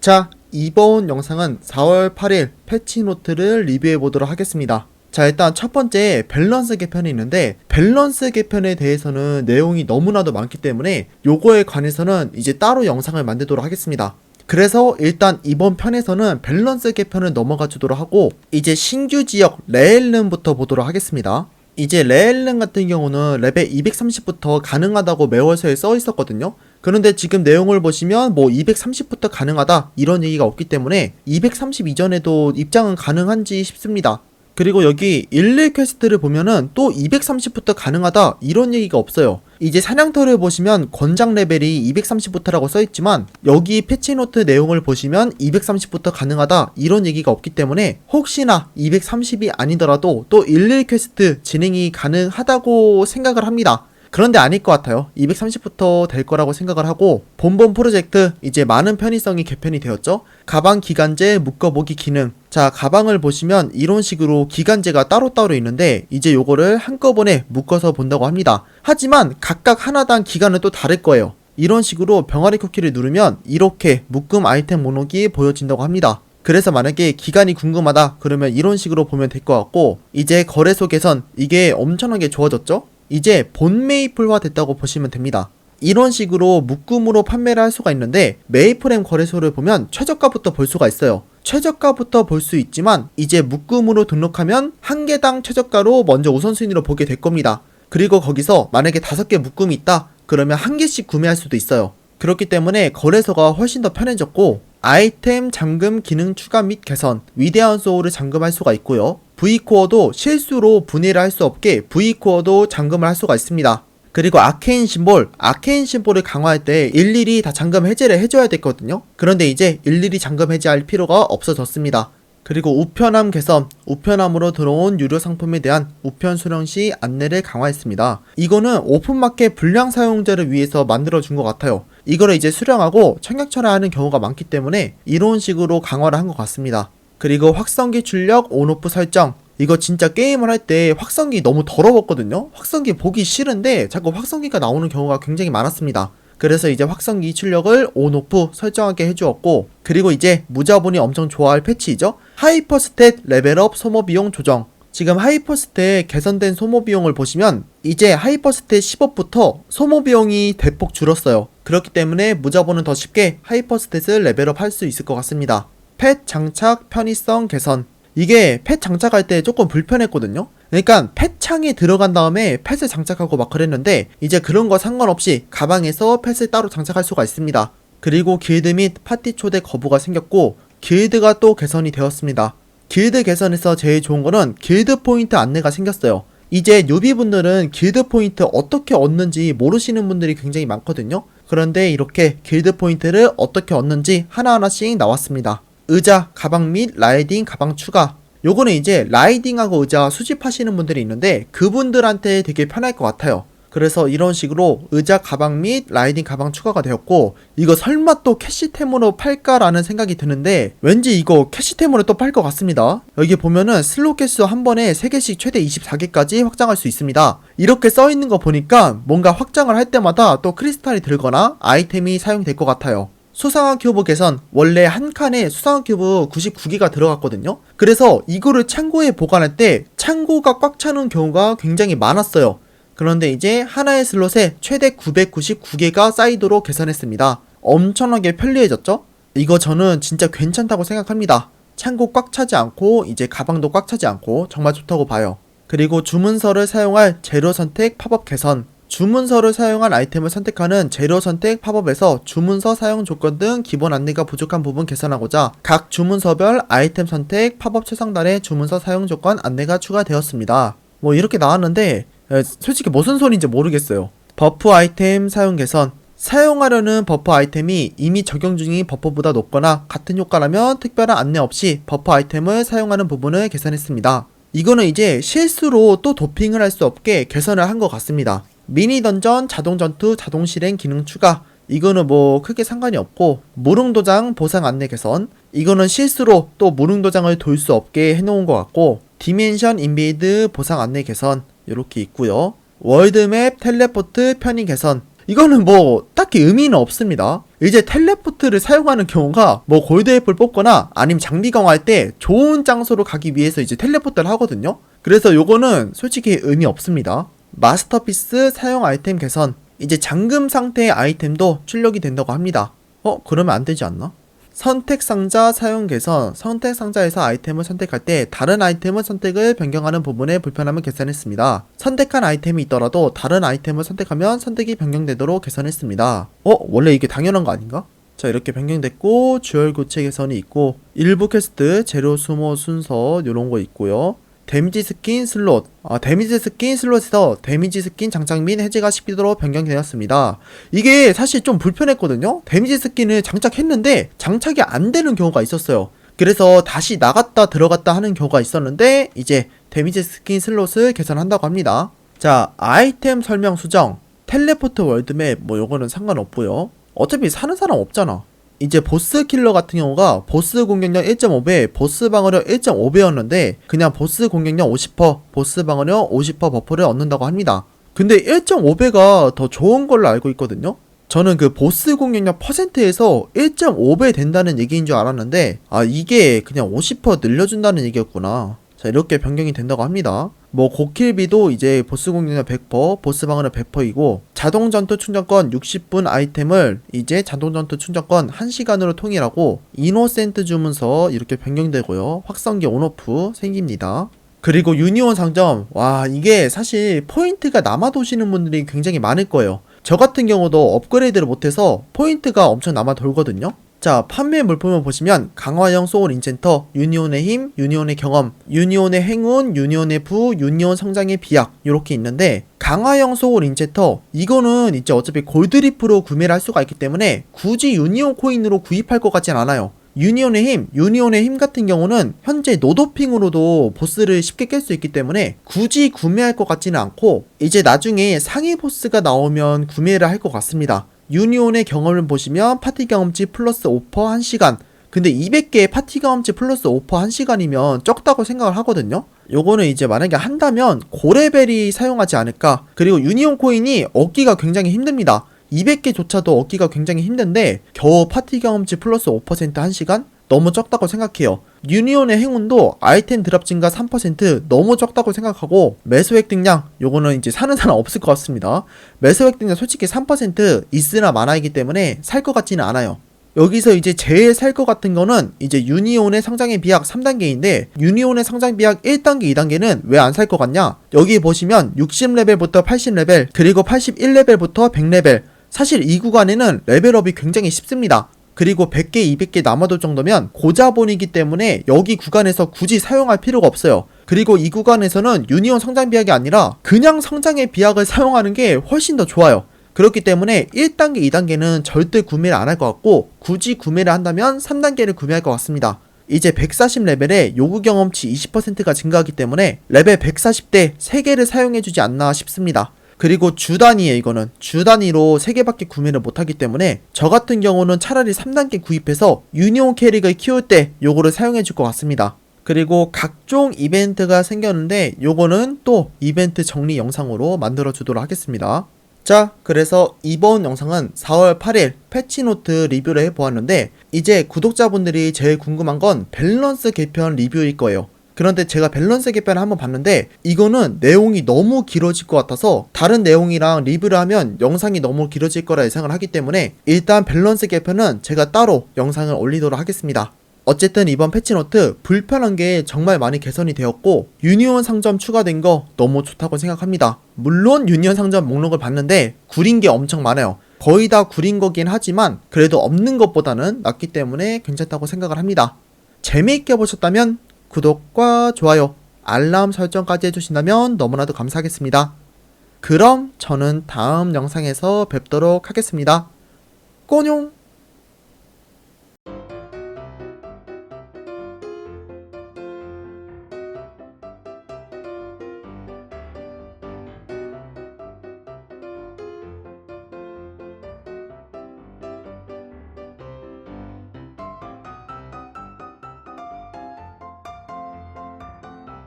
자, 이번 영상은 4월 8일 패치노트를 리뷰해 보도록 하겠습니다. 자, 일단 첫 번째 밸런스 개편이 있는데 밸런스 개편에 대해서는 내용이 너무나도 많기 때문에 요거에 관해서는 이제 따로 영상을 만들도록 하겠습니다. 그래서 일단 이번 편에서는 밸런스 개편을 넘어가 주도록 하고 이제 신규 지역 레일름부터 보도록 하겠습니다. 이제 레일름 같은 경우는 레벨 230부터 가능하다고 매월서에 써 있었거든요. 그런데 지금 내용을 보시면 뭐 230부터 가능하다 이런 얘기가 없기 때문에 230 이전에도 입장은 가능한지 싶습니다. 그리고 여기 11 퀘스트를 보면은 또 230부터 가능하다 이런 얘기가 없어요. 이제 사냥터를 보시면 권장 레벨이 230부터라고 써있지만 여기 패치노트 내용을 보시면 230부터 가능하다 이런 얘기가 없기 때문에 혹시나 230이 아니더라도 또 11 퀘스트 진행이 가능하다고 생각을 합니다. 그런데 아닐 것 같아요. 230부터 될 거라고 생각을 하고 본본 프로젝트 이제 많은 편의성이 개편이 되었죠. 가방 기간제 묶어보기 기능. 자 가방을 보시면 이런 식으로 기간제가 따로따로 있는데 이제 요거를 한꺼번에 묶어서 본다고 합니다. 하지만 각각 하나당 기간은 또 다를 거예요. 이런 식으로 병아리 쿠키를 누르면 이렇게 묶음 아이템 목록이 보여진다고 합니다. 그래서 만약에 기간이 궁금하다 그러면 이런 식으로 보면 될 것 같고 이제 거래소 개선 이게 엄청나게 좋아졌죠? 이제 본 메이플화 됐다고 보시면 됩니다. 이런 식으로 묶음으로 판매를 할 수가 있는데 메이플엠 거래소를 보면 최저가부터 볼 수가 있어요. 최저가부터 볼 수 있지만 이제 묶음으로 등록하면 한 개당 최저가로 먼저 우선순위로 보게 될 겁니다. 그리고 거기서 만약에 다섯 개 묶음이 있다 그러면 한 개씩 구매할 수도 있어요. 그렇기 때문에 거래소가 훨씬 더 편해졌고 아이템 잠금 기능 추가 및 개선 위대한 소울을 잠금할 수가 있고요. V코어도 실수로 분해를 할 수 없게 V코어도 잠금을 할 수가 있습니다. 그리고 아케인 심볼, 아케인 심볼을 강화할 때 일일이 다 잠금 해제를 해줘야 됐거든요. 그런데 이제 일일이 잠금 해제할 필요가 없어졌습니다. 그리고 우편함 개선, 우편함으로 들어온 유료 상품에 대한 우편 수령 시 안내를 강화했습니다. 이거는 오픈마켓 불량 사용자를 위해서 만들어준 것 같아요. 이거를 이제 수령하고 청약철회하는 경우가 많기 때문에 이런 식으로 강화를 한 것 같습니다. 그리고 확성기 출력 온오프 설정. 이거 진짜 게임을 할 때 확성기 너무 더러웠거든요. 확성기 보기 싫은데 자꾸 확성기가 나오는 경우가 굉장히 많았습니다. 그래서 이제 확성기 출력을 온오프 설정하게 해주었고 그리고 이제 무자본이 엄청 좋아할 패치이죠. 하이퍼스탯 레벨업 소모 비용 조정. 지금 하이퍼스탯 개선된 소모 비용을 보시면 이제 하이퍼스탯 10업부터 소모 비용이 대폭 줄었어요. 그렇기 때문에 무자본은 더 쉽게 하이퍼스탯을 레벨업 할 수 있을 것 같습니다. 펫 장착 편의성 개선. 이게 펫 장착할 때 조금 불편했거든요. 그러니까 펫 창에 들어간 다음에 펫을 장착하고 막 그랬는데 이제 그런 거 상관없이 가방에서 펫을 따로 장착할 수가 있습니다. 그리고 길드 및 파티 초대 거부가 생겼고 길드가 또 개선이 되었습니다. 길드 개선에서 제일 좋은 거는 길드 포인트 안내가 생겼어요. 이제 뉴비분들은 길드 포인트 어떻게 얻는지 모르시는 분들이 굉장히 많거든요. 그런데 이렇게 길드 포인트를 어떻게 얻는지 하나하나씩 나왔습니다. 의자, 가방 및 라이딩 가방 추가. 요거는 이제 라이딩하고 의자 수집하시는 분들이 있는데 그분들한테 되게 편할 것 같아요. 그래서 이런 식으로 의자 가방 및 라이딩 가방 추가가 되었고 이거 설마 또 캐시템으로 팔까라는 생각이 드는데 왠지 이거 캐시템으로 또 팔 것 같습니다. 여기 보면은 슬롯 개수 한 번에 3개씩 최대 24개까지 확장할 수 있습니다. 이렇게 써 있는 거 보니까 뭔가 확장을 할 때마다 또 크리스탈이 들거나 아이템이 사용될 것 같아요. 수상한 큐브 개선 원래 한 칸에 수상한 큐브 99개가 들어갔거든요. 그래서 이거를 창고에 보관할 때 창고가 꽉 차는 경우가 굉장히 많았어요. 그런데 이제 하나의 슬롯에 최대 999개가 쌓이도록 개선했습니다. 엄청나게 편리해졌죠? 이거 저는 진짜 괜찮다고 생각합니다. 창고 꽉 차지 않고 이제 가방도 꽉 차지 않고 정말 좋다고 봐요. 그리고 주문서를 사용할 재료 선택 팝업 개선. 주문서를 사용한 아이템을 선택하는 재료 선택 팝업에서 주문서 사용 조건 등 기본 안내가 부족한 부분 개선하고자 각 주문서별 아이템 선택 팝업 최상단의 주문서 사용 조건 안내가 추가되었습니다. 뭐 이렇게 나왔는데 에, 솔직히 무슨 소리인지 모르겠어요. 버프 아이템 사용 개선. 사용하려는 버프 아이템이 이미 적용 중인 버프보다 높거나 같은 효과라면 특별한 안내 없이 버프 아이템을 사용하는 부분을 개선했습니다. 이거는 이제 실수로 또 도핑을 할 수 없게 개선을 한 것 같습니다. 미니 던전 자동 전투 자동 실행 기능 추가. 이거는 뭐 크게 상관이 없고 무릉 도장 보상 안내 개선. 이거는 실수로 또 무릉 도장을 돌 수 없게 해놓은 것 같고 디멘션 인베이드 보상 안내 개선 이렇게 있고요. 월드맵 텔레포트 편의 개선. 이거는 뭐 딱히 의미는 없습니다. 이제 텔레포트를 사용하는 경우가 뭐 골드 애플 뽑거나 아니면 장비 강화할 때 좋은 장소로 가기 위해서 이제 텔레포트를 하거든요. 그래서 요거는 솔직히 의미 없습니다. 마스터피스 사용 아이템 개선. 이제 잠금 상태의 아이템도 출력이 된다고 합니다. 어, 그러면 안 되지 않나? 선택 상자 사용 개선. 선택 상자에서 아이템을 선택할 때 다른 아이템을 선택을 변경하는 부분에 불편함을 개선했습니다. 선택한 아이템이 있더라도 다른 아이템을 선택하면 선택이 변경되도록 개선했습니다. 어, 원래 이게 당연한 거 아닌가? 자, 이렇게 변경됐고, 주얼 교체 개선이 있고, 일부 퀘스트, 재료 수모 순서, 요런 거 있고요. 데미지 스킨 슬롯. 아, 데미지 스킨 슬롯에서 데미지 스킨 장착 및 해제가 쉽도록 변경되었습니다. 이게 사실 좀 불편했거든요? 데미지 스킨을 장착했는데 장착이 안 되는 경우가 있었어요. 그래서 다시 나갔다 들어갔다 하는 경우가 있었는데, 이제 데미지 스킨 슬롯을 개선한다고 합니다. 자, 아이템 설명 수정. 텔레포트 월드맵, 뭐 요거는 상관없고요. 어차피 사는 사람 없잖아. 이제 보스 킬러 같은 경우가 보스 공격력 1.5배, 보스 방어력 1.5배였는데 그냥 보스 공격력 50%, 보스 방어력 50% 버프를 얻는다고 합니다. 근데 1.5배가 더 좋은 걸로 알고 있거든요. 저는 그 보스 공격력 퍼센트에서 1.5배 된다는 얘기인 줄 알았는데 아 이게 그냥 50% 늘려준다는 얘기였구나. 자 이렇게 변경이 된다고 합니다. 뭐 고킬비도 이제 보스 공격력 100%, 보스 방어력 100%이고 자동 전투 충전권 60분 아이템을 이제 자동 전투 충전권 1시간으로 통일하고 이노센트 주문서 이렇게 변경되고요. 확성기 온오프 생깁니다. 그리고 유니온 상점 와 이게 사실 포인트가 남아 도시는 분들이 굉장히 많을 거예요. 저 같은 경우도 업그레이드를 못해서 포인트가 엄청 남아 돌거든요. 자, 판매 물품을 보시면 강화형 소울 인챈터, 유니온의 힘, 유니온의 경험, 유니온의 행운, 유니온의 부, 유니온 성장의 비약 이렇게 있는데 강화형 소울 인챈터 이거는 이제 어차피 골드리프로 구매를 할 수가 있기 때문에 굳이 유니온 코인으로 구입할 것 같진 않아요. 유니온의 힘, 유니온의 힘 같은 경우는 현재 노도핑으로도 보스를 쉽게 깰 수 있기 때문에 굳이 구매할 것 같지는 않고 이제 나중에 상위 보스가 나오면 구매를 할 것 같습니다. 유니온의 경험을 보시면 파티 경험치 플러스 5% 1시간. 근데 200개의 파티 경험치 플러스 5% 1시간이면 적다고 생각을 하거든요. 요거는 이제 만약에 한다면 고레벨이 사용하지 않을까. 그리고 유니온 코인이 얻기가 굉장히 힘듭니다. 200개조차도 얻기가 굉장히 힘든데 겨우 파티 경험치 플러스 5% 1시간? 너무 적다고 생각해요. 유니온의 행운도 아이템 드랍 증가 3% 너무 적다고 생각하고 매수 획득량 요거는 이제 사는 사람 없을 것 같습니다. 매수 획득량 솔직히 3% 있으나 마나이기 때문에 살 것 같지는 않아요. 여기서 이제 제일 살 것 같은 거는 이제 유니온의 성장의 비약 3단계인데 유니온의 성장 비약 1단계, 2단계는 왜 안 살 것 같냐? 여기 보시면 60레벨부터 80레벨 그리고 81레벨부터 100레벨 사실 이 구간에는 레벨업이 굉장히 쉽습니다. 그리고 100개, 200개 남아돌 정도면 고자본이기 때문에 여기 구간에서 굳이 사용할 필요가 없어요. 그리고 이 구간에서는 유니온 성장 비약이 아니라 그냥 성장의 비약을 사용하는 게 훨씬 더 좋아요. 그렇기 때문에 1단계, 2단계는 절대 구매를 안 할 것 같고 굳이 구매를 한다면 3단계를 구매할 것 같습니다. 이제 140레벨에 요구 경험치 20%가 증가하기 때문에 레벨 140대 3개를 사용해주지 않나 싶습니다. 그리고 주 단위에 이거는 주 단위로 3개밖에 구매를 못하기 때문에 저 같은 경우는 차라리 3단계 구입해서 유니온 캐릭을 키울 때 요거를 사용해 줄 것 같습니다. 그리고 각종 이벤트가 생겼는데 요거는 또 이벤트 정리 영상으로 만들어 주도록 하겠습니다. 자, 그래서 이번 영상은 4월 8일 패치노트 리뷰를 해보았는데 이제 구독자분들이 제일 궁금한 건 밸런스 개편 리뷰일 거예요. 그런데 제가 밸런스 개편을 한번 봤는데 이거는 내용이 너무 길어질 것 같아서 다른 내용이랑 리뷰를 하면 영상이 너무 길어질 거라 예상을 하기 때문에 일단 밸런스 개편은 제가 따로 영상을 올리도록 하겠습니다. 어쨌든 이번 패치노트 불편한 게 정말 많이 개선이 되었고 유니온 상점 추가된 거 너무 좋다고 생각합니다. 물론 유니온 상점 목록을 봤는데 구린 게 엄청 많아요. 거의 다 구린 거긴 하지만 그래도 없는 것보다는 낫기 때문에 괜찮다고 생각을 합니다. 재미있게 보셨다면 구독과 좋아요, 알람 설정까지 해주신다면 너무나도 감사하겠습니다. 그럼 저는 다음 영상에서 뵙도록 하겠습니다. 꼬뇽!